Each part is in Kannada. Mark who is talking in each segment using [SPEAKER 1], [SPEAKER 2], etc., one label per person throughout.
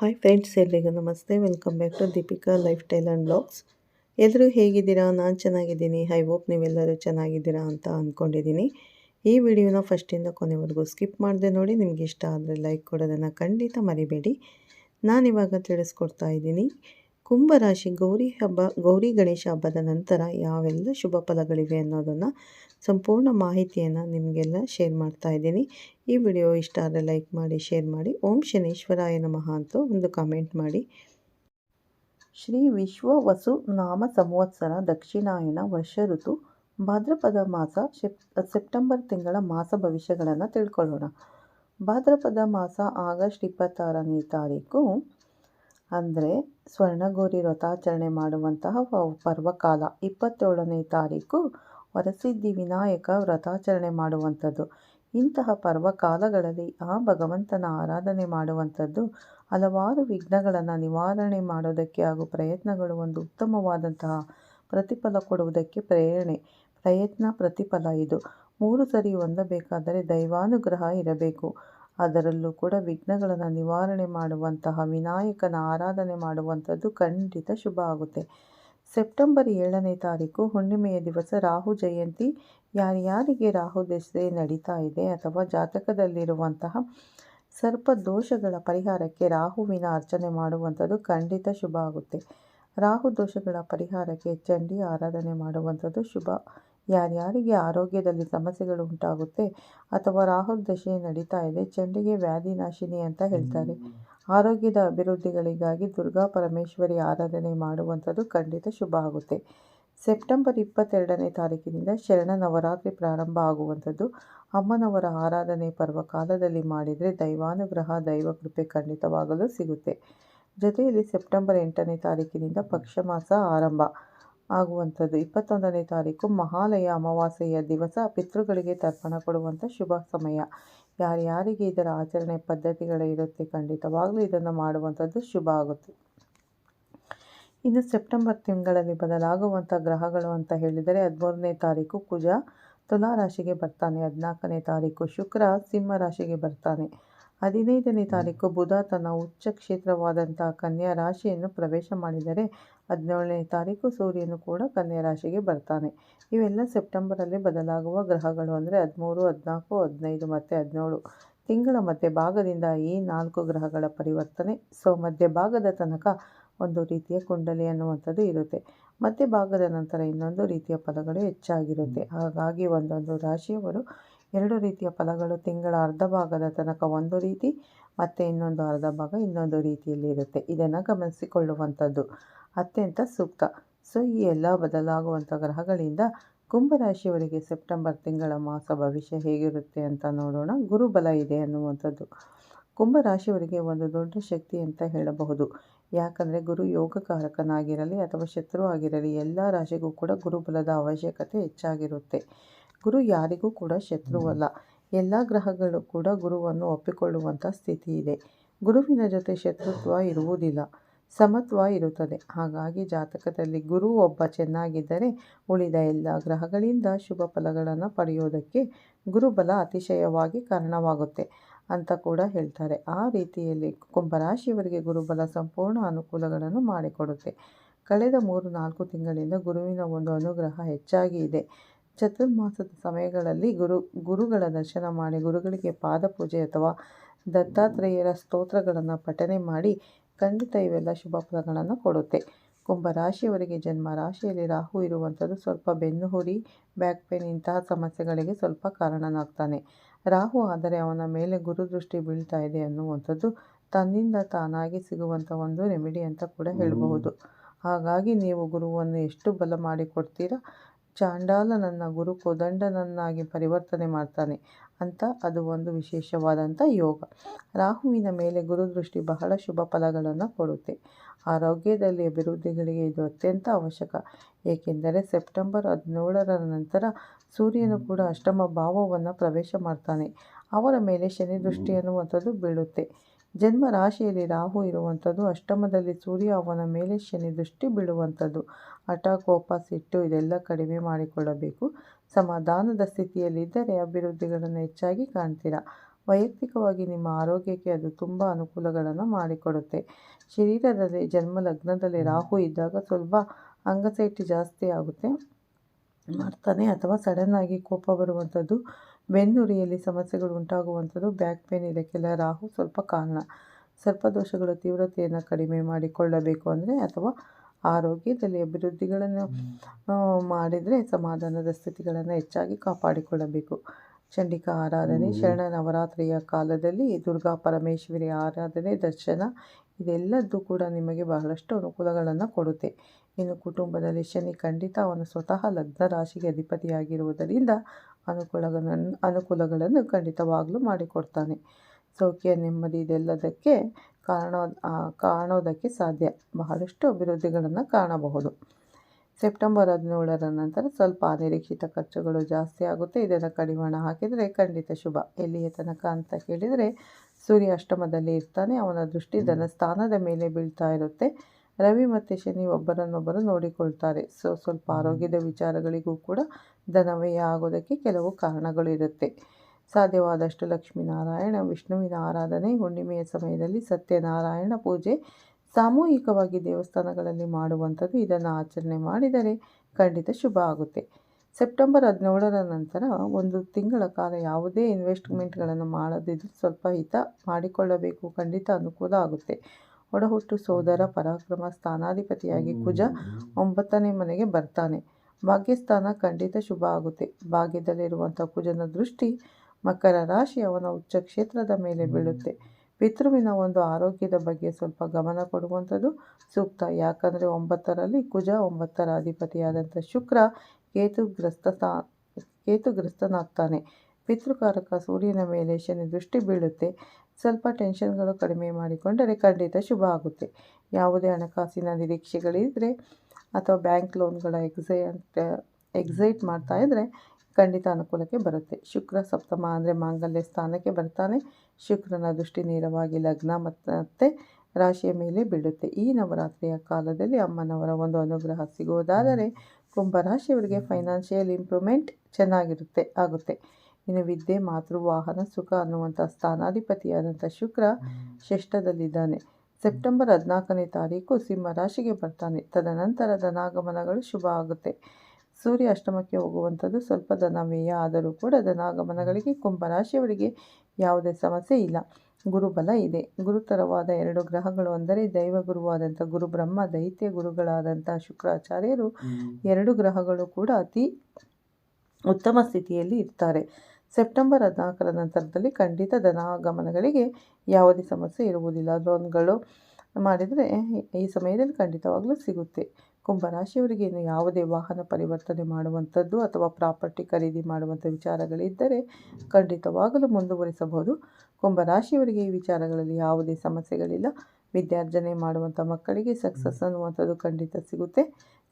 [SPEAKER 1] ಹಾಯ್ ಫ್ರೆಂಡ್ಸ್ ಎಲ್ರಿಗೂ ನಮಸ್ತೆ. Welcome back to Deepika lifestyle and blogs ಎಲ್ಲರೂ ಹೇಗಿದ್ದೀರಾ? ನಾನು ಚೆನ್ನಾಗಿದ್ದೀನಿ. ಐ ಹೋಪ್ ನೀವೆಲ್ಲರೂ ಚೆನ್ನಾಗಿದ್ದೀರಾ ಅಂತ ಅಂದ್ಕೊಂಡಿದ್ದೀನಿ ಈ ವಿಡಿಯೋನ ಫಸ್ಟಿಂದ ಕೊನೆವರೆಗೂ ಸ್ಕಿಪ್ ಮಾಡಿದೆ ನೋಡಿ, ನಿಮಗೆ ಇಷ್ಟ ಆದರೆ ಲೈಕ್ ಕೊಡೋದನ್ನು ಖಂಡಿತ ಮರಿಬೇಡಿ. ನಾನಿವಾಗ ತಿಳಿಸ್ಕೊಡ್ತಾ ಇದ್ದೀನಿ. ಕುಂಭರಾಶಿ ಗೌರಿ ಹಬ್ಬ, ಗೌರಿ ಗಣೇಶ ಹಬ್ಬದ ನಂತರ ಯಾವೆಲ್ಲ ಶುಭ ಫಲಗಳಿವೆ ಅನ್ನೋದನ್ನು ಸಂಪೂರ್ಣ ಮಾಹಿತಿಯನ್ನು ನಿಮಗೆಲ್ಲ ಶೇರ್ ಮಾಡ್ತಾ ಇದ್ದೀನಿ. ಈ ವಿಡಿಯೋ ಇಷ್ಟ ಆದರೆ ಲೈಕ್ ಮಾಡಿ ಶೇರ್ ಮಾಡಿ. ಓಂ ಶನೇಶ್ವರಾಯ ನಮಃ ಅಂತ ಒಂದು ಕಮೆಂಟ್ ಮಾಡಿ. ಶ್ರೀ ವಿಶ್ವ ವಸು ನಾಮ ಸಂವತ್ಸರ ದಕ್ಷಿಣಾಯನ ವರ್ಷ ಋತು ಭಾದ್ರಪದ ಮಾಸ ಸೆಪ್ಟೆಂಬರ್ ತಿಂಗಳ ಮಾಸ ಭವಿಷ್ಯಗಳನ್ನು ತಿಳ್ಕೊಳ್ಳೋಣ. ಭಾದ್ರಪದ ಮಾಸ ಆಗಸ್ಟ್ ಇಪ್ಪತ್ತಾರನೇ ತಾರೀಕು ಅಂದರೆ ಸ್ವರ್ಣಗೌರಿ ವ್ರತಾಚರಣೆ ಮಾಡುವಂತಹ ಪರ್ವಕಾಲ. ಇಪ್ಪತ್ತೇಳನೇ ತಾರೀಕು ವರಸಿದ್ಧಿ ವಿನಾಯಕ ವ್ರತಾಚರಣೆ ಮಾಡುವಂಥದ್ದು. ಇಂತಹ ಪರ್ವಕಾಲಗಳಲ್ಲಿ ಆ ಭಗವಂತನ ಆರಾಧನೆ ಮಾಡುವಂಥದ್ದು ಹಲವಾರು ವಿಘ್ನಗಳನ್ನು ನಿವಾರಣೆ ಮಾಡೋದಕ್ಕೆ ಹಾಗೂ ಪ್ರಯತ್ನಗಳು ಒಂದು ಉತ್ತಮವಾದಂತಹ ಪ್ರತಿಫಲ ಕೊಡುವುದಕ್ಕೆ ಪ್ರೇರಣೆ, ಪ್ರಯತ್ನ ಪ್ರತಿಫಲ ಇದು. ಮೂರು ಸರಿ ಹೊಂದಬೇಕಾದರೆ ದೈವಾನುಗ್ರಹ ಇರಬೇಕು. ಅದರಲ್ಲೂ ಕೂಡ ವಿಘ್ನಗಳನ್ನು ನಿವಾರಣೆ ಮಾಡುವಂತಹ, ವಿನಾಯಕನ ಆರಾಧನೆ ಮಾಡುವಂಥದ್ದು ಖಂಡಿತ ಶುಭ ಆಗುತ್ತೆ. ಸೆಪ್ಟೆಂಬರ್ ಏಳನೇ ತಾರೀಕು ಹುಣ್ಣಿಮೆಯ ದಿವಸ ರಾಹು ಜಯಂತಿ. ಯಾರ್ಯಾರಿಗೆ ರಾಹು ದೆಸೆ ನಡೀತಾ ಇದೆ ಅಥವಾ ಜಾತಕದಲ್ಲಿರುವಂತಹ ಸರ್ಪ ದೋಷಗಳ ಪರಿಹಾರಕ್ಕೆ ರಾಹುವಿನ ಅರ್ಚನೆ ಮಾಡುವಂಥದ್ದು ಖಂಡಿತ ಶುಭ ಆಗುತ್ತೆ. ರಾಹು ದೋಷಗಳ ಪರಿಹಾರಕ್ಕೆ ಚಂಡಿ ಆರಾಧನೆ ಮಾಡುವಂಥದ್ದು ಶುಭ. ಯಾರ್ಯಾರಿಗೆ ಆರೋಗ್ಯದಲ್ಲಿ ಸಮಸ್ಯೆಗಳು ಉಂಟಾಗುತ್ತೆ ಅಥವಾ ರಾಹುಲ್ ದಶೆ ನಡೀತಾ ಇದೆ, ಚಂಡಿಗೆ ವ್ಯಾಧಿ ನಾಶಿನಿ ಅಂತ ಹೇಳ್ತಾರೆ. ಆರೋಗ್ಯದ ಅಭಿವೃದ್ಧಿಗಳಿಗಾಗಿ ದುರ್ಗಾ ಪರಮೇಶ್ವರಿ ಆರಾಧನೆ ಮಾಡುವಂಥದ್ದು ಖಂಡಿತ ಶುಭ ಆಗುತ್ತೆ. ಸೆಪ್ಟೆಂಬರ್ ಇಪ್ಪತ್ತೆರಡನೇ ತಾರೀಕಿನಿಂದ ಶರಣ ನವರಾತ್ರಿ ಪ್ರಾರಂಭ ಆಗುವಂಥದ್ದು. ಅಮ್ಮನವರ ಆರಾಧನೆ ಪರ್ವ ಕಾಲದಲ್ಲಿ ಮಾಡಿದರೆ ದೈವಾನುಗ್ರಹ, ದೈವ ಕೃಪೆ ಖಂಡಿತವಾಗಲು ಸಿಗುತ್ತೆ. ಜೊತೆಯಲ್ಲಿ ಸೆಪ್ಟೆಂಬರ್ ಎಂಟನೇ ತಾರೀಕಿನಿಂದ ಪಕ್ಷ ಮಾಸ ಆರಂಭ. ಆಗುವಂಥದ್ದು. ಇಪ್ಪತ್ತೊಂದನೇ ತಾರೀಕು ಮಹಾಲಯ ಅಮಾವಾಸ್ಯೆಯ ದಿವಸ ಪಿತೃಗಳಿಗೆ ತರ್ಪಣ ಕೊಡುವಂಥ ಶುಭ ಸಮಯ. ಯಾರ್ಯಾರಿಗೆ ಇದರ ಆಚರಣೆ ಪದ್ಧತಿಗಳು ಇರುತ್ತೆ ಖಂಡಿತವಾಗಲೂ ಇದನ್ನು ಮಾಡುವಂಥದ್ದು ಶುಭ ಆಗುತ್ತೆ. ಇನ್ನು ಸೆಪ್ಟೆಂಬರ್ ತಿಂಗಳಲ್ಲಿ ಬದಲಾಗುವಂಥ ಗ್ರಹಗಳು ಅಂತ ಹೇಳಿದರೆ ಹದಿಮೂರನೇ ತಾರೀಕು ಕುಜ ತುಲಾ ರಾಶಿಗೆ ಬರ್ತಾನೆ. ಹದಿನಾಲ್ಕನೇ ತಾರೀಕು ಶುಕ್ರ, ಸಿಂಹ ರಾಶಿಗೆ ಬರ್ತಾನೆ. ಹದಿನೈದನೇ ತಾರೀಕು ಬುಧ ತನ್ನ ಉಚ್ಚ ಕ್ಷೇತ್ರವಾದಂತಹ ಕನ್ಯಾ ರಾಶಿಯನ್ನು ಪ್ರವೇಶ ಮಾಡಿದರೆ ಹದಿನೇಳನೇ ತಾರೀಕು ಸೂರ್ಯನು ಕೂಡ ಕನ್ಯಾ ರಾಶಿಗೆ ಬರ್ತಾನೆ. ಇವೆಲ್ಲ ಸೆಪ್ಟೆಂಬರಲ್ಲಿ ಬದಲಾಗುವ ಗ್ರಹಗಳು ಅಂದರೆ ಹದಿಮೂರು ಹದಿನಾಲ್ಕು ಹದಿನೈದು ಮತ್ತು ಹದಿನೇಳು ತಿಂಗಳ ಮಧ್ಯ ಭಾಗದಿಂದ ಈ ನಾಲ್ಕು ಗ್ರಹಗಳ ಪರಿವರ್ತನೆ. ಸೊ ಮಧ್ಯ ಭಾಗದ ತನಕ ಒಂದು ರೀತಿಯ ಕುಂಡಲಿ ಅನ್ನುವಂಥದ್ದು ಇರುತ್ತೆ. ಮಧ್ಯಭಾಗದ ನಂತರ ಇನ್ನೊಂದು ರೀತಿಯ ಪದಗಳು ಹೆಚ್ಚಾಗಿರುತ್ತೆ. ಹಾಗಾಗಿ ಒಂದೊಂದು ರಾಶಿಯವರು ಎರಡು ರೀತಿಯ ಫಲಗಳು ತಿಂಗಳ ಅರ್ಧ ಭಾಗದ ತನಕ ಒಂದು ರೀತಿ ಮತ್ತು ಇನ್ನೊಂದು ಅರ್ಧ ಭಾಗ ಇನ್ನೊಂದು ರೀತಿಯಲ್ಲಿ ಇರುತ್ತೆ. ಇದನ್ನು ಗಮನಿಸಿಕೊಳ್ಳುವಂಥದ್ದು. ಅತ್ಯಂತ ಸೂಕ್ತ. ಸೊ, ಈ ಎಲ್ಲ ಬದಲಾಗುವಂಥ ಗ್ರಹಗಳಿಂದ ಕುಂಭರಾಶಿಯವರಿಗೆ ಸೆಪ್ಟೆಂಬರ್ ತಿಂಗಳ ಮಾಸ ಭವಿಷ್ಯ ಹೇಗಿರುತ್ತೆ ಅಂತ ನೋಡೋಣ. ಗುರುಬಲ ಇದೆ ಅನ್ನುವಂಥದ್ದು. ಕುಂಭರಾಶಿಯವರಿಗೆ ಒಂದು ದೊಡ್ಡ ಶಕ್ತಿ ಅಂತ ಹೇಳಬಹುದು. ಯಾಕಂದರೆ ಗುರು ಯೋಗಕಾರಕನಾಗಿರಲಿ ಅಥವಾ ಶತ್ರು ಆಗಿರಲಿ, ಎಲ್ಲ ರಾಶಿಗೂ ಕೂಡ ಗುರುಬಲದ ಅವಶ್ಯಕತೆ ಹೆಚ್ಚಾಗಿರುತ್ತೆ. ಗುರು ಯಾರಿಗೂ ಕೂಡ ಶತ್ರುವಲ್ಲ. ಎಲ್ಲ ಗ್ರಹಗಳು ಕೂಡ ಗುರುವನ್ನು ಒಪ್ಪಿಕೊಳ್ಳುವಂಥ ಸ್ಥಿತಿ ಇದೆ. ಗುರುವಿನ ಜೊತೆ ಶತ್ರುತ್ವ ಇರುವುದಿಲ್ಲ, ಸಮತ್ವ ಇರುತ್ತದೆ. ಹಾಗಾಗಿ ಜಾತಕದಲ್ಲಿ ಗುರು ಒಬ್ಬ ಚೆನ್ನಾಗಿದ್ದರೆ ಉಳಿದ ಎಲ್ಲ ಗ್ರಹಗಳಿಂದ ಶುಭ ಫಲಗಳನ್ನು ಪಡೆಯೋದಕ್ಕೆ ಗುರುಬಲ ಅತಿಶಯವಾಗಿ ಕಾರಣವಾಗುತ್ತೆ ಅಂತ ಕೂಡ ಹೇಳ್ತಾರೆ. ಆ ರೀತಿಯಲ್ಲಿ ಕುಂಭರಾಶಿಯವರಿಗೆ ಗುರುಬಲ ಸಂಪೂರ್ಣ ಅನುಕೂಲಗಳನ್ನು ಮಾಡಿಕೊಡುತ್ತೆ. ಕಳೆದ ಮೂರು ನಾಲ್ಕು ತಿಂಗಳಿಂದ ಗುರುವಿನ ಒಂದು ಅನುಗ್ರಹ ಹೆಚ್ಚಾಗಿ ಇದೆ. ಚತುರ್ಮಾಸದ ಸಮಯಗಳಲ್ಲಿ ಗುರು ಗುರುಗಳ ದರ್ಶನ ಮಾಡಿ ಗುರುಗಳಿಗೆ ಪಾದಪೂಜೆ ಅಥವಾ ದತ್ತಾತ್ರೇಯರ ಸ್ತೋತ್ರಗಳನ್ನು ಪಠನೆ ಮಾಡಿ ಖಂಡಿತ ಇವೆಲ್ಲ ಶುಭ ಫಲಗಳನ್ನು ಕೊಡುತ್ತೆ. ಕುಂಭರಾಶಿಯವರಿಗೆ ಜನ್ಮ ರಾಶಿಯಲ್ಲಿ ರಾಹು ಇರುವಂಥದ್ದು ಸ್ವಲ್ಪ ಬೆನ್ನುಹುರಿ ಬ್ಯಾಕ್ ಪೇನ್ ಇಂತಹ ಸಮಸ್ಯೆಗಳಿಗೆ ಸ್ವಲ್ಪ ಕಾರಣನಾಗ್ತಾನೆ. ರಾಹು ಆದರೆ ಅವನ ಮೇಲೆ ಗುರು ದೃಷ್ಟಿ ಬೀಳ್ತಾ ಇದೆ ಅನ್ನುವಂಥದ್ದು ತನ್ನಿಂದ ತಾನಾಗಿ ಸಿಗುವಂಥ ಒಂದು ರೆಮಿಡಿ ಅಂತ ಕೂಡ ಹೇಳಬಹುದು. ಹಾಗಾಗಿ ನೀವು ಗುರುವನ್ನು ಎಷ್ಟು ಬಲ ಮಾಡಿ ಕೊಡ್ತೀರಾ ಚಾಂಡಾಲನನ್ನು ಗುರು ಕೋದಂಡನನ್ನಾಗಿ ಪರಿವರ್ತನೆ ಮಾಡ್ತಾನೆ ಅಂತ ಅದು ಒಂದು ವಿಶೇಷವಾದಂಥ ಯೋಗ. ರಾಹುವಿನ ಮೇಲೆ ಗುರುದೃಷ್ಟಿ ಬಹಳ ಶುಭ ಫಲಗಳನ್ನು ಕೊಡುತ್ತೆ. ಆರೋಗ್ಯದಲ್ಲಿ ಅಭಿವೃದ್ಧಿಗಳಿಗೆ ಇದು ಅತ್ಯಂತ ಅವಶ್ಯಕ. ಏಕೆಂದರೆ ಸೆಪ್ಟೆಂಬರ್ ಹದಿನೇಳರ ನಂತರ ಸೂರ್ಯನು ಕೂಡ ಅಷ್ಟಮ ಭಾವವನ್ನು ಪ್ರವೇಶ ಮಾಡ್ತಾನೆ. ಅವರ ಮೇಲೆ ಶನಿ ದೃಷ್ಟಿ ಅನ್ನುವಂಥದ್ದು ಬೀಳುತ್ತೆ. ಜನ್ಮ ರಾಶಿಯಲ್ಲಿ ರಾಹು ಇರುವಂಥದ್ದು ಅಷ್ಟಮದಲ್ಲಿ ಸೂರ್ಯ ಅವನ ಮೇಲೆ ಶನಿ ದೃಷ್ಟಿ ಬೀಳುವಂಥದ್ದು. ಹಠ ಕೋಪ, ಸಿಟ್ಟು ಇದೆಲ್ಲ ಕಡಿಮೆ ಮಾಡಿಕೊಳ್ಳಬೇಕು. ಸಮಾಧಾನದ ಸ್ಥಿತಿಯಲ್ಲಿದ್ದರೆ ಅಭಿವೃದ್ಧಿಗಳನ್ನು ಹೆಚ್ಚಾಗಿ ಕಾಣ್ತೀರಾ? ವೈಯಕ್ತಿಕವಾಗಿ ನಿಮ್ಮ ಆರೋಗ್ಯಕ್ಕೆ ಅದು ತುಂಬ ಅನುಕೂಲಗಳನ್ನು ಮಾಡಿಕೊಡುತ್ತೆ. ಶರೀರದಲ್ಲಿ ಜನ್ಮ ಲಗ್ನದಲ್ಲಿ ರಾಹು ಇದ್ದಾಗ ಸ್ವಲ್ಪ ಅಂಗಸೈಟಿ ಜಾಸ್ತಿ ಆಗುತ್ತೆ. ಮಾಡ್ತಾನೆ ಅಥವಾ ಸಡನ್ನಾಗಿ ಕೋಪ ಬರುವಂಥದ್ದು ಬೆನ್ನುರಿಯಲ್ಲಿ ಸಮಸ್ಯೆಗಳು ಉಂಟಾಗುವಂಥದ್ದು ಬ್ಯಾಕ್ ಪೇನ್ ಇದಕ್ಕೆಲ್ಲ ರಾಹು ಸ್ವಲ್ಪ ಕಾರಣ. ಸರ್ಪದೋಷಗಳ ತೀವ್ರತೆಯನ್ನು ಕಡಿಮೆ ಮಾಡಿಕೊಳ್ಳಬೇಕು ಅಂದರೆ ಅಥವಾ ಆರೋಗ್ಯದಲ್ಲಿ ಅಭಿವೃದ್ಧಿಗಳನ್ನು ಮಾಡಿದರೆ ಸಮಾಧಾನದ ಸ್ಥಿತಿಗಳನ್ನು ಹೆಚ್ಚಾಗಿ ಕಾಪಾಡಿಕೊಳ್ಳಬೇಕು. ಚಂಡಿಕಾ ಆರಾಧನೆ ಶರಣ ನವರಾತ್ರಿಯ ಕಾಲದಲ್ಲಿ ದುರ್ಗಾ ಪರಮೇಶ್ವರಿ ಆರಾಧನೆ ದರ್ಶನ ಇದೆಲ್ಲದ್ದು ಕೂಡ ನಿಮಗೆ ಬಹಳಷ್ಟು ಅನುಕೂಲಗಳನ್ನು ಕೊಡುತ್ತೆ. ಇನ್ನು ಕುಟುಂಬದಲ್ಲಿ ಶನಿ ಖಂಡಿತ ಅವನು ಸ್ವತಃ ಲಗ್ನ ರಾಶಿಗೆ ಅಧಿಪತಿಯಾಗಿರುವುದರಿಂದ ಅನುಕೂಲಗಳನ್ನು ಅನುಕೂಲಗಳನ್ನು ಖಂಡಿತವಾಗಲೂ ಮಾಡಿಕೊಡ್ತಾನೆ. ಸೌಖ್ಯ, ನೆಮ್ಮದಿ ಇದೆಲ್ಲದಕ್ಕೆ ಕಾರಣ ಕಾಣೋದಕ್ಕೆ ಸಾಧ್ಯ. ಬಹಳಷ್ಟು ಅಭಿವೃದ್ಧಿಗಳನ್ನು ಕಾಣಬಹುದು. ಸೆಪ್ಟೆಂಬರ್ ಹದಿನೇಳರ ನಂತರ ಸ್ವಲ್ಪ ಅನಿರೀಕ್ಷಿತ ಖರ್ಚುಗಳು ಜಾಸ್ತಿ ಆಗುತ್ತೆ. ಇದನ್ನು ಕಡಿವಾಣ ಹಾಕಿದರೆ ಖಂಡಿತ ಶುಭ. ಎಲ್ಲಿಯ ತನಕ ಅಂತ ಕೇಳಿದರೆ ಸೂರ್ಯ ಅಷ್ಟಮದಲ್ಲಿ ಇರ್ತಾನೆ. ಅವನ ದೃಷ್ಟಿ ಧನಸ್ಥಾನದ ಮೇಲೆ ಬೀಳ್ತಾ ಇರುತ್ತೆ. ರವಿ ಮತ್ತು ಶನಿ ಒಬ್ಬರನ್ನೊಬ್ಬರು ನೋಡಿಕೊಳ್ತಾರೆ. ಸೊ ಸ್ವಲ್ಪ ಆರೋಗ್ಯದ ವಿಚಾರಗಳಿಗೂ ಕೂಡ ಧನವೇ ಆಗೋದಕ್ಕೆ ಕೆಲವು ಕಾರಣಗಳು ಇರುತ್ತೆ. ಸಾಧ್ಯವಾದಷ್ಟು ಲಕ್ಷ್ಮೀನಾರಾಯಣ ವಿಷ್ಣುವಿನ ಆರಾಧನೆ ಹುಣ್ಣಿಮೆಯ ಸಮಯದಲ್ಲಿ ಸತ್ಯನಾರಾಯಣ ಪೂಜೆ ಸಾಮೂಹಿಕವಾಗಿ ದೇವಸ್ಥಾನಗಳಲ್ಲಿ ಮಾಡುವಂಥದ್ದು ಇದನ್ನು ಆಚರಣೆ ಮಾಡಿದರೆ ಖಂಡಿತ ಶುಭ ಆಗುತ್ತೆ. ಸೆಪ್ಟೆಂಬರ್ ಹದಿನೇಳರ ನಂತರ ಒಂದು ತಿಂಗಳ ಕಾಲ ಯಾವುದೇ ಇನ್ವೆಸ್ಟ್ಮೆಂಟ್ಗಳನ್ನು ಮಾಡದಿದ್ದು ಸ್ವಲ್ಪ ಹಿತ ಮಾಡಿಕೊಳ್ಳಬೇಕು. ಖಂಡಿತ ಅನುಕೂಲ ಆಗುತ್ತೆ. ಒಡಹುಟ್ಟು ಸೋದರ ಪರಾಕ್ರಮ ಸ್ಥಾನಾಧಿಪತಿಯಾಗಿ ಕುಜ ಒಂಬತ್ತನೇ ಮನೆಗೆ ಬರ್ತಾನೆ. ಭಾಗ್ಯಸ್ಥಾನ ಖಂಡಿತ ಶುಭ ಆಗುತ್ತೆ. ಭಾಗ್ಯದಲ್ಲಿರುವಂಥ ಕುಜನ ದೃಷ್ಟಿ ಮಕರ ರಾಶಿ ಅವನ ಉಚ್ಚ ಕ್ಷೇತ್ರದ ಮೇಲೆ ಬೀಳುತ್ತೆ. ಪಿತೃವಿನ ಒಂದು ಆರೋಗ್ಯದ ಬಗ್ಗೆ ಸ್ವಲ್ಪ ಗಮನ ಕೊಡುವಂಥದ್ದು ಸೂಕ್ತ. ಯಾಕಂದರೆ ಒಂಬತ್ತರಲ್ಲಿ ಕುಜ ಒಂಬತ್ತರ ಅಧಿಪತಿಯಾದಂಥ ಶುಕ್ರ ಕೇತುಗ್ರಸ್ತ ಕೇತುಗ್ರಸ್ತನಾಗ್ತಾನೆ. ಪಿತೃಕಾರಕ ಸೂರ್ಯನ ಮೇಲೆ ಶನಿ ದೃಷ್ಟಿ ಬೀಳುತ್ತೆ. ಸ್ವಲ್ಪ ಟೆನ್ಷನ್ಗಳು ಕಡಿಮೆ ಮಾಡಿಕೊಂಡರೆ ಖಂಡಿತ ಶುಭ ಆಗುತ್ತೆ. ಯಾವುದೇ ಹಣಕಾಸಿನ ನಿರೀಕ್ಷೆಗಳಿದ್ದರೆ ಅಥವಾ ಬ್ಯಾಂಕ್ ಲೋನ್ಗಳ ಎಕ್ಸೈಟ್ ಎಕ್ಸೈಟ್ ಮಾಡ್ತಾ ಇದ್ದರೆ ಖಂಡಿತ ಅನುಕೂಲಕ್ಕೆ ಬರುತ್ತೆ. ಶುಕ್ರ ಸಪ್ತಮ ಅಂದರೆ ಮಾಂಗಲ್ಯ ಸ್ಥಾನಕ್ಕೆ ಬರ್ತಾನೆ. ಶುಕ್ರನ ದೃಷ್ಟಿ ನೇರವಾಗಿ ಲಗ್ನ ಮತ್ತು ರಾಶಿಯ ಮೇಲೆ ಬೀಳುತ್ತೆ. ಈ ನವರಾತ್ರಿಯ ಕಾಲದಲ್ಲಿ ಅಮ್ಮನವರ ಒಂದು ಅನುಗ್ರಹ ಸಿಗುವುದಾದರೆ ಕುಂಭರಾಶಿಯವರಿಗೆ ಫೈನಾನ್ಷಿಯಲ್ ಇಂಪ್ರೂವ್ಮೆಂಟ್ ಚೆನ್ನಾಗಿರುತ್ತೆ, ಆಗುತ್ತೆ. ಇನ್ನು ವಿದ್ಯೆ ಮಾತೃ ವಾಹನ ಸುಖ ಅನ್ನುವಂಥ ಸ್ಥಾನಾಧಿಪತಿಯಾದಂಥ ಶುಕ್ರ ಷಷ್ಠದಲ್ಲಿದ್ದಾನೆ. ಸೆಪ್ಟೆಂಬರ್ ಹದಿನಾಲ್ಕನೇ ತಾರೀಕು ಸಿಂಹ ರಾಶಿಗೆ ಬರ್ತಾನೆ. ತದನಂತರ ಧನಾಗಮನಗಳು ಶುಭ ಆಗುತ್ತೆ. ಸೂರ್ಯ ಅಷ್ಟಮಕ್ಕೆ ಹೋಗುವಂಥದ್ದು ಸ್ವಲ್ಪ ಧನ ವ್ಯಯ ಆದರೂ ಕೂಡ ಧನಾಗಮನಗಳಿಗೆ ಕುಂಭರಾಶಿಯವರಿಗೆ ಯಾವುದೇ ಸಮಸ್ಯೆ ಇಲ್ಲ. ಗುರುಬಲ ಇದೆ. ಗುರುತರವಾದ ಎರಡು ಗ್ರಹಗಳು ಅಂದರೆ ದೈವ ಗುರುವಾದಂಥ ಗುರು ಬ್ರಹ್ಮ ದೈತ್ಯ ಗುರುಗಳಾದಂಥ ಶುಕ್ರಾಚಾರ್ಯರು ಎರಡು ಗ್ರಹಗಳು ಕೂಡ ಅತಿ ಉತ್ತಮ ಸ್ಥಿತಿಯಲ್ಲಿ ಇರ್ತಾರೆ. ಸೆಪ್ಟೆಂಬರ್ ಹದಿನಾಲ್ಕರ ನಂತರದಲ್ಲಿ ಖಂಡಿತ ಧನಾಗಮನಗಳಿಗೆ ಯಾವುದೇ ಸಮಸ್ಯೆ ಇರುವುದಿಲ್ಲ. ಲೋನ್ಗಳು ಮಾಡಿದರೆ ಈ ಸಮಯದಲ್ಲಿ ಖಂಡಿತವಾಗಲೂ ಸಿಗುತ್ತೆ. ಕುಂಭರಾಶಿಯವರಿಗೆ ಇನ್ನು ಯಾವುದೇ ವಾಹನ ಪರಿವರ್ತನೆ ಮಾಡುವಂಥದ್ದು ಅಥವಾ ಪ್ರಾಪರ್ಟಿ ಖರೀದಿ ಮಾಡುವಂಥ ವಿಚಾರಗಳಿದ್ದರೆ ಖಂಡಿತವಾಗಲೂ ಮುಂದುವರಿಸಬಹುದು. ಕುಂಭರಾಶಿಯವರಿಗೆ ಈ ವಿಚಾರಗಳಲ್ಲಿ ಯಾವುದೇ ಸಮಸ್ಯೆಗಳಿಲ್ಲ. ವಿದ್ಯಾರ್ಜನೆ ಮಾಡುವಂಥ ಮಕ್ಕಳಿಗೆ ಸಕ್ಸಸ್ ಅನ್ನುವಂಥದ್ದು ಖಂಡಿತ ಸಿಗುತ್ತೆ.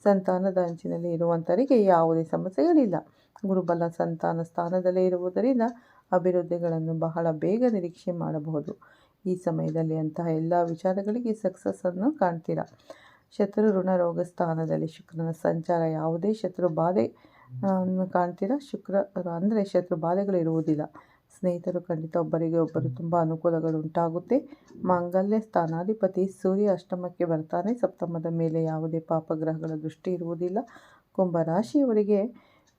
[SPEAKER 1] ಸಂತಾನದ ಅಂಚಿನಲ್ಲಿ ಇರುವಂಥವರಿಗೆ ಯಾವುದೇ ಸಮಸ್ಯೆಗಳಿಲ್ಲ. ಗುರುಬಲ ಸಂತಾನ ಸ್ಥಾನದಲ್ಲೇ ಇರುವುದರಿಂದ ಅಭಿವೃದ್ಧಿಗಳನ್ನು ಬಹಳ ಬೇಗ ನಿರೀಕ್ಷೆ ಮಾಡಬಹುದು. ಈ ಸಮಯದಲ್ಲಿ ಅಂತಹ ಎಲ್ಲ ವಿಚಾರಗಳಿಗೆ ಸಕ್ಸಸ್ಸನ್ನು ಕಾಣ್ತೀರಾ? ಶತ್ರು ಋಣ ರೋಗ ಸ್ಥಾನದಲ್ಲಿ ಶುಕ್ರನ ಸಂಚಾರ ಯಾವುದೇ ಶತ್ರು ಬಾಧೆ ಕಾಣ್ತೀರಾ? ಶುಕ್ರ ಅಂದರೆ ಶತ್ರು ಬಾಧೆಗಳು ಇರುವುದಿಲ್ಲ. ಸ್ನೇಹಿತರು ಖಂಡಿತ ಒಬ್ಬರಿಗೆ ಒಬ್ಬರು ತುಂಬ ಅನುಕೂಲಗಳು ಉಂಟಾಗುತ್ತೆ. ಮಾಂಗಲ್ಯ ಸ್ಥಾನಾಧಿಪತಿ ಸೂರ್ಯ ಅಷ್ಟಮಕ್ಕೆ ಬರ್ತಾನೆ. ಸಪ್ತಮದ ಮೇಲೆ ಯಾವುದೇ ಪಾಪಗ್ರಹಗಳ ದೃಷ್ಟಿ ಇರುವುದಿಲ್ಲ. ಕುಂಭರಾಶಿಯವರಿಗೆ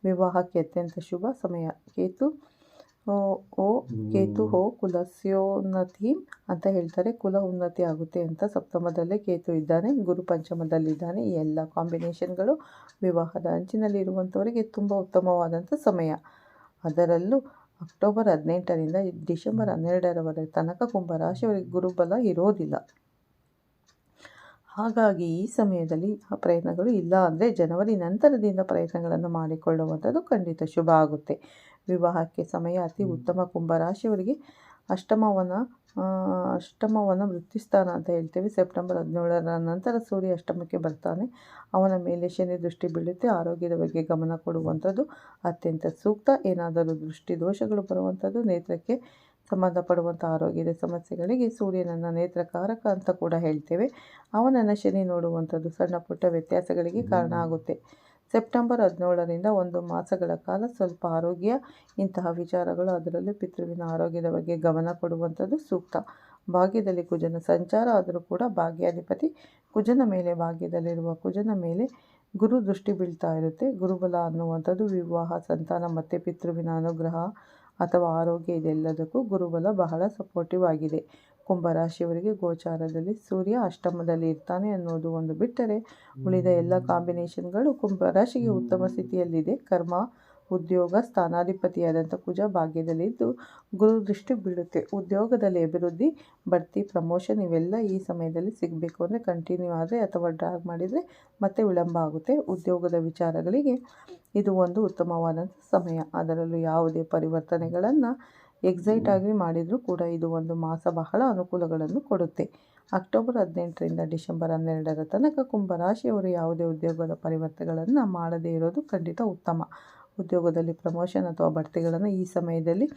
[SPEAKER 1] ವಿವಾಹಕ್ಕೆ ಅತ್ಯಂತ ಶುಭ ಸಮಯ. ಕೇತು, ಓ ಕೇತು, ಹೋ, ಕುಲಸ್ಯೋನ್ನತಿ ಅಂತ ಹೇಳ್ತಾರೆ. ಕುಲ ಉನ್ನತಿ ಆಗುತ್ತೆ ಅಂತ ಸಪ್ತಮದಲ್ಲೇ ಕೇತು ಇದ್ದಾನೆ, ಗುರು ಪಂಚಮದಲ್ಲಿದ್ದಾನೆ. ಈ ಎಲ್ಲ ಕಾಂಬಿನೇಷನ್ಗಳು ವಿವಾಹದ ಅಂಚಿನಲ್ಲಿ ಇರುವಂಥವರಿಗೆ ತುಂಬ ಉತ್ತಮವಾದಂಥ ಸಮಯ. ಅದರಲ್ಲೂ ಅಕ್ಟೋಬರ್ ಹದಿನೆಂಟರಿಂದ ಡಿಸೆಂಬರ್ ಹನ್ನೆರಡರವರೆಗೆ ತನಕ ಕುಂಭರಾಶಿಯವರಿಗೆ ಗುರುಬಲ ಇರೋದಿಲ್ಲ. ಹಾಗಾಗಿ ಈ ಸಮಯದಲ್ಲಿ ಆ ಪ್ರಯತ್ನಗಳು ಇಲ್ಲ ಅಂದರೆ ಜನವರಿ ನಂತರದಿಂದ ಪ್ರಯತ್ನಗಳನ್ನು ಮಾಡಿಕೊಳ್ಳುವಂಥದ್ದು ಖಂಡಿತ ಶುಭ ಆಗುತ್ತೆ. ವಿವಾಹಕ್ಕೆ ಸಮಯ ಅತಿ ಉತ್ತಮ ಕುಂಭರಾಶಿಯವರಿಗೆ ಅಷ್ಟಮವನ್ನು ಅಷ್ಟಮವನ್ನು ವೃತ್ತಿಸ್ಥಾನ ಅಂತ ಹೇಳ್ತೀವಿ. ಸೆಪ್ಟೆಂಬರ್ ಹದಿನೇಳರ ನಂತರ ಸೂರ್ಯ ಅಷ್ಟಮಕ್ಕೆ ಬರ್ತಾನೆ. ಅವನ ಮೇಲೆ ಶನಿ ದೃಷ್ಟಿ ಬೀಳುತ್ತೆ. ಆರೋಗ್ಯದ ಬಗ್ಗೆ ಗಮನ ಕೊಡುವಂಥದ್ದು ಅತ್ಯಂತ ಸೂಕ್ತ. ಏನಾದರೂ ದೃಷ್ಟಿ ದೋಷಗಳು ಬರುವಂಥದ್ದು ನೇತ್ರಕ್ಕೆ ಸಂಬಂಧಪಡುವಂಥ ಆರೋಗ್ಯದ ಸಮಸ್ಯೆಗಳಿಗೆ ಸೂರ್ಯನನ್ನು ನೇತ್ರಕಾರಕ ಅಂತ ಕೂಡ ಹೇಳ್ತೇವೆ. ಅವನನ್ನು ಶನಿ ನೋಡುವಂಥದ್ದು ಸಣ್ಣ ಪುಟ್ಟ ವ್ಯತ್ಯಾಸಗಳಿಗೆ ಕಾರಣ ಆಗುತ್ತೆ. ಸೆಪ್ಟೆಂಬರ್ ಹದಿನೇಳರಿಂದ ಒಂದು ಮಾಸಗಳ ಕಾಲ ಸ್ವಲ್ಪ ಆರೋಗ್ಯ ಇಂತಹ ವಿಚಾರಗಳು ಅದರಲ್ಲೂ ಪಿತೃವಿನ ಆರೋಗ್ಯದ ಬಗ್ಗೆ ಗಮನ ಕೊಡುವಂಥದ್ದು ಸೂಕ್ತ. ಭಾಗ್ಯದಲ್ಲಿ ಕುಜನ ಸಂಚಾರ ಆದರೂ ಕೂಡ ಭಾಗ್ಯಾಧಿಪತಿ ಕುಜನ ಮೇಲೆ ಭಾಗ್ಯದಲ್ಲಿರುವ ಕುಜನ ಮೇಲೆ ಗುರು ದೃಷ್ಟಿ ಬೀಳ್ತಾ ಇರುತ್ತೆ. ಗುರುಬಲ ಅನ್ನುವಂಥದ್ದು ವಿವಾಹ ಸಂತಾನ ಮತ್ತು ಪಿತೃವಿನ ಅನುಗ್ರಹ. ಅಥವಾ ಆರೋಗ್ಯ ಇದೆಲ್ಲದಕ್ಕೂ ಗುರುಬಲ ಬಹಳ ಸಪೋರ್ಟಿವ್ ಆಗಿದೆ. ಕುಂಭರಾಶಿಯವರಿಗೆ ಗೋಚಾರದಲ್ಲಿ ಸೂರ್ಯ ಅಷ್ಟಮದಲ್ಲಿ ಇರ್ತಾನೆ ಅನ್ನೋದು ಒಂದು ಬಿಟ್ಟರೆ ಉಳಿದ ಎಲ್ಲ ಕಾಂಬಿನೇಷನ್ಗಳು ಕುಂಭರಾಶಿಗೆ ಉತ್ತಮ ಸ್ಥಿತಿಯಲ್ಲಿದೆ. ಕರ್ಮ ಉದ್ಯೋಗ ಸ್ಥಾನಾಧಿಪತಿಯಾದಂಥ ಕುಜ ಭಾಗ್ಯದಲ್ಲಿದ್ದು ಗುರು ದೃಷ್ಟಿ ಬೀಳುತ್ತೆ. ಉದ್ಯೋಗದಲ್ಲಿ ಅಭಿವೃದ್ಧಿ, ಬಡ್ತಿ, ಪ್ರಮೋಷನ್ ಇವೆಲ್ಲ ಈ ಸಮಯದಲ್ಲಿ ಸಿಗಬೇಕು ಅಂದರೆ ಕಂಟಿನ್ಯೂ ಆದರೆ ಅಥವಾ ಡ್ರಾಗ್ ಮಾಡಿದರೆ ಮತ್ತೆ ವಿಳಂಬ ಆಗುತ್ತೆ. ಉದ್ಯೋಗದ ವಿಚಾರಗಳಿಗೆ ಇದು ಒಂದು ಉತ್ತಮವಾದಂಥ ಸಮಯ. ಅದರಲ್ಲೂ ಯಾವುದೇ ಪರಿವರ್ತನೆಗಳನ್ನು ಎಕ್ಸೈಟ್ ಆಗಿ ಮಾಡಿದರೂ ಕೂಡ ಇದು ಒಂದು ಮಾಸ ಬಹಳ ಅನುಕೂಲಗಳನ್ನು ಕೊಡುತ್ತೆ. ಅಕ್ಟೋಬರ್ ಹದಿನೆಂಟರಿಂದ ಡಿಸೆಂಬರ್ ಹನ್ನೆರಡರ ತನಕ ಕುಂಭರಾಶಿಯವರು ಯಾವುದೇ ಉದ್ಯೋಗದ ಪರಿವರ್ತನೆಗಳನ್ನು ಮಾಡದೇ ಇರೋದು ಖಂಡಿತ ಉತ್ತಮ. ಉದ್ಯೋಗದಲ್ಲಿ ಪ್ರಮೋಷನ್ ಅಥವಾ ಬಡ್ತಿಗಳನ್ನು ಈ ಸಮಯದಲ್ಲಿ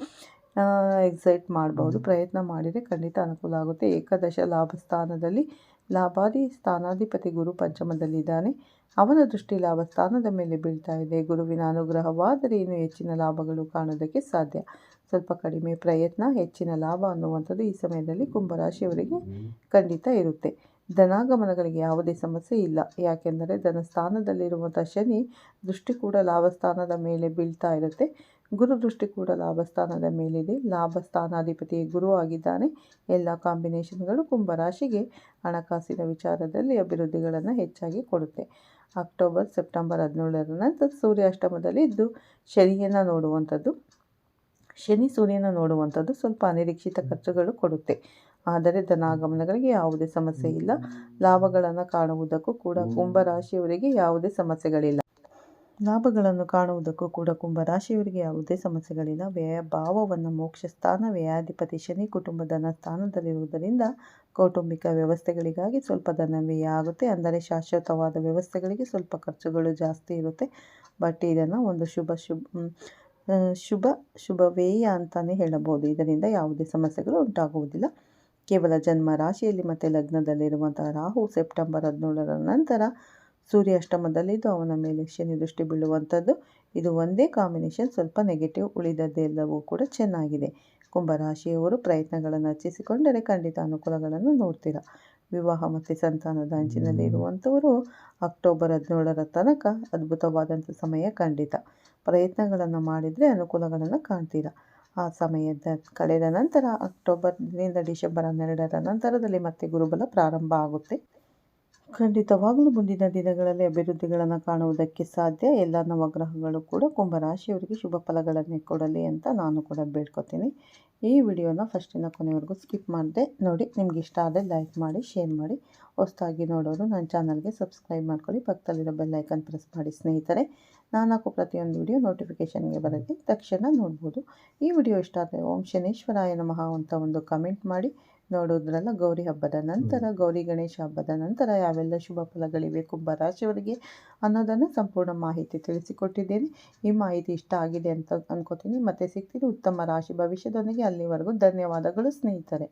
[SPEAKER 1] ಎಕ್ಸೈಟ್ ಮಾಡಬಹುದು ಪ್ರಯತ್ನ ಮಾಡಿದರೆ ಖಂಡಿತ ಅನುಕೂಲ ಆಗುತ್ತೆ. ಏಕಾದಶ ಲಾಭ ಸ್ಥಾನದಲ್ಲಿ ಲಾಭಾದಿ ಸ್ಥಾನಾಧಿಪತಿ ಗುರು ಪಂಚಮದಲ್ಲಿದ್ದಾನೆ ಅವನ ದೃಷ್ಟಿ ಲಾಭ ಸ್ಥಾನದ ಮೇಲೆ ಬೀಳ್ತಾ ಇದೆ. ಗುರುವಿನ ಅನುಗ್ರಹವಾದರೆ ಇನ್ನೂ ಹೆಚ್ಚಿನ ಲಾಭಗಳು ಕಾಣೋದಕ್ಕೆ ಸಾಧ್ಯ. ಸ್ವಲ್ಪ ಕಡಿಮೆ ಪ್ರಯತ್ನ ಹೆಚ್ಚಿನ ಲಾಭ ಅನ್ನುವಂಥದ್ದು ಈ ಸಮಯದಲ್ಲಿ ಕುಂಭರಾಶಿಯವರಿಗೆ ಖಂಡಿತ ಇರುತ್ತೆ. ಧನಾಗಮನಗಳಿಗೆ ಯಾವುದೇ ಸಮಸ್ಯೆ ಇಲ್ಲ. ಯಾಕೆಂದರೆ ಧನಸ್ಥಾನದಲ್ಲಿರುವಂಥ ಶನಿ ದೃಷ್ಟಿ ಕೂಡ ಲಾಭಸ್ಥಾನದ ಮೇಲೆ ಬೀಳ್ತಾ ಇರುತ್ತೆ. ಗುರು ದೃಷ್ಟಿ ಕೂಡ ಲಾಭಸ್ಥಾನದ ಮೇಲಿದೆ. ಲಾಭಸ್ಥಾನಾಧಿಪತಿ ಗುರು ಆಗಿದ್ದಾನೆ. ಎಲ್ಲ ಕಾಂಬಿನೇಷನ್ಗಳು ಕುಂಭರಾಶಿಗೆ ಹಣಕಾಸಿನ ವಿಚಾರದಲ್ಲಿ ಅಭಿವೃದ್ಧಿಗಳನ್ನು ಹೆಚ್ಚಾಗಿ ಕೊಡುತ್ತೆ. ಅಕ್ಟೋಬರ್, ಸೆಪ್ಟೆಂಬರ್ ಹದಿನೇಳರ ನಂತರ ಸೂರ್ಯಾಷ್ಟಮದಲ್ಲಿ ಇದ್ದು ಶನಿಯನ್ನು ನೋಡುವಂಥದ್ದು. ಶನಿ ಸೂರ್ಯನ ನೋಡುವಂಥದ್ದು ಸ್ವಲ್ಪ ಅನಿರೀಕ್ಷಿತ ಖರ್ಚುಗಳು ಕೊಡುತ್ತೆ. ಆದರೆ ಧನಾಗಮನಗಳಿಗೆ ಯಾವುದೇ ಸಮಸ್ಯೆ ಇಲ್ಲ. ಲಾಭಗಳನ್ನು ಕಾಣುವುದಕ್ಕೂ ಕೂಡ ಕುಂಭರಾಶಿಯವರಿಗೆ ಯಾವುದೇ ಸಮಸ್ಯೆಗಳಿಲ್ಲ. ಲಾಭಗಳನ್ನು ಕಾಣುವುದಕ್ಕೂ ಕೂಡ ಕುಂಭರಾಶಿಯವರಿಗೆ ಯಾವುದೇ ಸಮಸ್ಯೆಗಳಿಲ್ಲ. ವ್ಯಯ ಭಾವವನ್ನು ಮೋಕ್ಷ ಸ್ಥಾನ ವ್ಯಯಾಧಿಪತಿ ಶನಿ ಕುಟುಂಬ ಧನ ಸ್ಥಾನದಲ್ಲಿರುವುದರಿಂದ ಕೌಟುಂಬಿಕ ವ್ಯವಸ್ಥೆಗಳಿಗಾಗಿ ಸ್ವಲ್ಪ ಧನ ವ್ಯಯ ಆಗುತ್ತೆ. ಅಂದರೆ ಶಾಶ್ವತವಾದ ವ್ಯವಸ್ಥೆಗಳಿಗೆ ಸ್ವಲ್ಪ ಖರ್ಚುಗಳು ಜಾಸ್ತಿ ಇರುತ್ತೆ. ಬಟ್ ಇದನ್ನು ಒಂದು ಶುಭ ಶುಭ ಶುಭ ಶುಭ ವ್ಯಯ ಅಂತಲೇ ಹೇಳಬಹುದು. ಇದರಿಂದ ಯಾವುದೇ ಸಮಸ್ಯೆಗಳು ಉಂಟಾಗುವುದಿಲ್ಲ. ಕೇವಲ ಜನ್ಮ ರಾಶಿಯಲ್ಲಿ ಮತ್ತು ಲಗ್ನದಲ್ಲಿರುವಂತಹ ರಾಹು ಸೆಪ್ಟೆಂಬರ್ ಹದಿನೇಳರ ನಂತರ ಸೂರ್ಯ ಅಷ್ಟಮದಲ್ಲಿದ್ದು ಅವನ ಮೇಲೆ ಶನಿ ದೃಷ್ಟಿ ಬೀಳುವಂಥದ್ದು. ಇದು ಒಂದೇ ಕಾಂಬಿನೇಷನ್ ಸ್ವಲ್ಪ ನೆಗೆಟಿವ್ ಉಳಿದದ್ದೆಲ್ಲವೂ ಕೂಡ ಚೆನ್ನಾಗಿದೆ. ಕುಂಭರಾಶಿಯವರು ಪ್ರಯತ್ನಗಳನ್ನು ಹೆಚ್ಚಿಸಿಕೊಂಡರೆ ಖಂಡಿತ ಅನುಕೂಲಗಳನ್ನು ನೋಡ್ತೀರ? ವಿವಾಹ ಮತ್ತು ಸಂತಾನದ ಅಂಚಿನಲ್ಲಿ ಇರುವಂಥವರು ಅಕ್ಟೋಬರ್ ಹದಿನೇಳರ ತನಕ ಅದ್ಭುತವಾದಂಥ ಸಮಯ ಖಂಡಿತ. ಪ್ರಯತ್ನಗಳನ್ನು ಮಾಡಿದರೆ ಅನುಕೂಲಗಳನ್ನು ಕಾಣ್ತೀರ? ಆ ಸಮಯದ ಕಳೆದ ನಂತರ ಅಕ್ಟೋಬರ್ನಿಂದ ಡಿಸೆಂಬರ್ ಹನ್ನೆರಡರ ನಂತರದಲ್ಲಿ ಮತ್ತೆ ಗುರುಬಲ ಪ್ರಾರಂಭ ಆಗುತ್ತೆ. ಖಂಡಿತವಾಗಲೂ ಮುಂದಿನ ದಿನಗಳಲ್ಲಿ ಅಭಿವೃದ್ಧಿಗಳನ್ನು ಕಾಣುವುದಕ್ಕೆ ಸಾಧ್ಯ. ಎಲ್ಲ ನವಗ್ರಹಗಳು ಕೂಡ ಕುಂಭರಾಶಿಯವರಿಗೆ ಶುಭ ಫಲಗಳನ್ನೇ ಕೊಡಲಿ ಅಂತ ನಾನು ಕೂಡ ಬೇಡ್ಕೊತೀನಿ. ಈ ವಿಡಿಯೋನ ಫಸ್ಟಿನ ಕೊನೆವರೆಗೂ ಸ್ಕಿಪ್ ಮಾಡಿದೆ. ನೋಡಿ, ನಿಮ್ಗೆ ಇಷ್ಟ ಆದರೆ ಲೈಕ್ ಮಾಡಿ ಶೇರ್ ಮಾಡಿ. ಹೊಸದಾಗಿ ನೋಡೋರು ನನ್ನ ಚಾನಲ್ಗೆ ಸಬ್ಸ್ಕ್ರೈಬ್ ಮಾಡ್ಕೊಳ್ಳಿ. ಪಕ್ಕದಲ್ಲಿರೋ ಬೆಲ್ ಐಕನ್ ಪ್ರೆಸ್ ಮಾಡಿ ಸ್ನೇಹಿತರೆ. ನಾನು ಹಾಕೋ ಪ್ರತಿಯೊಂದು ವಿಡಿಯೋ ನೋಟಿಫಿಕೇಷನ್ಗೆ ಬರುತ್ತೆ ತಕ್ಷಣ ನೋಡ್ಬೋದು. ಈ ವಿಡಿಯೋ ಇಷ್ಟ ಆದರೆ ಓಂ ಶನೇಶ್ವರಾಯ ನಮಃ ಅಂತ ಒಂದು ಕಮೆಂಟ್ ಮಾಡಿ. ನೋಡೋದ್ರಲ್ಲ ಗೌರಿ ಹಬ್ಬದ ನಂತರ ಗೌರಿ ಗಣೇಶ ಹಬ್ಬದ ನಂತರ ಯಾವೆಲ್ಲ ಶುಭ ಫಲಗಳಿವೆ ಕುಂಭರಾಶಿಯವರಿಗೆ ಅನ್ನೋದನ್ನು ಸಂಪೂರ್ಣ ಮಾಹಿತಿ ತಿಳಿಸಿಕೊಟ್ಟಿದ್ದೇನೆ. ಈ ಮಾಹಿತಿ ಇಷ್ಟ ಆಗಿದೆ ಅಂತ ಅನ್ಕೋತೀನಿ. ಮತ್ತೆ ಸಿಗ್ತೀನಿ ಉತ್ತಮ ರಾಶಿ ಭವಿಷ್ಯದೊಂದಿಗೆ ಅಲ್ಲಿವರೆಗೂ ಧನ್ಯವಾದಗಳು ಸ್ನೇಹಿತರೆ.